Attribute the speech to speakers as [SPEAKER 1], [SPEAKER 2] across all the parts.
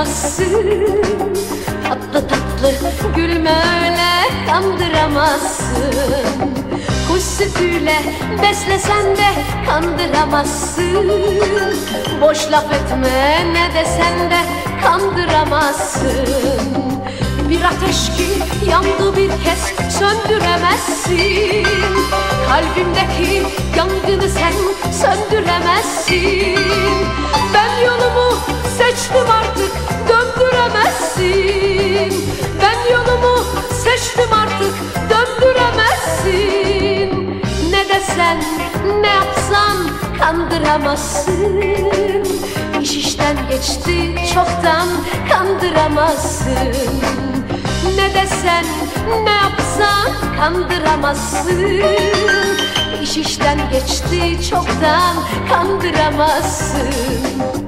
[SPEAKER 1] kandıramazsın Tatlı tatlı gülme öyle kandıramazsın. Kuş sütüyle beslesen de kandıramazsın. Boş laf etme ne desen de kandıramazsın. Bir ateş ki yandı bir kez söndüremezsin. Kalbimdeki yangını sen söndüremezsin kandıramazsın. İş işten geçti çoktan kandıramazsın. Ne desen ne yapsan kandıramazsın. İş işten geçti çoktan kandıramazsın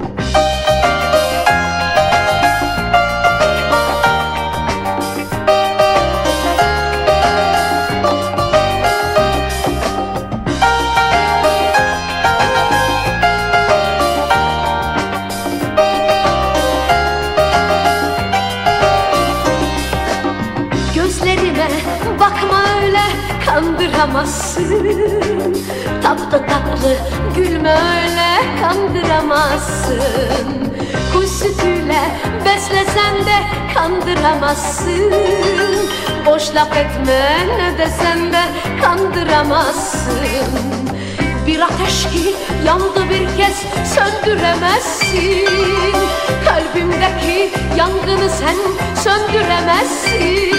[SPEAKER 1] kandıramazsın. Tatlı tatlı gülme öyle kandıramazsın. Kuş sütüyle beslesen de kandıramazsın. Boş laf etme ne desen de kandıramazsın. Bir ateş ki yandı bir kez söndüremezsin. Kalbimdeki yangını sen söndüremezsin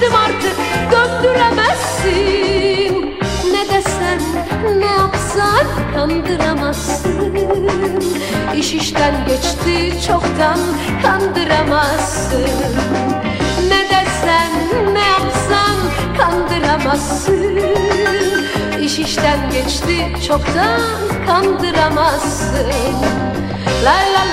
[SPEAKER 1] seçtim artık döndüremezsin. Ne desen ne yapsan kandıramazsın. İş işten geçti çoktan kandıramazsın. Ne desen ne yapsan kandıramazsın. İş işten geçti çoktan kandıramazsın. Lay lay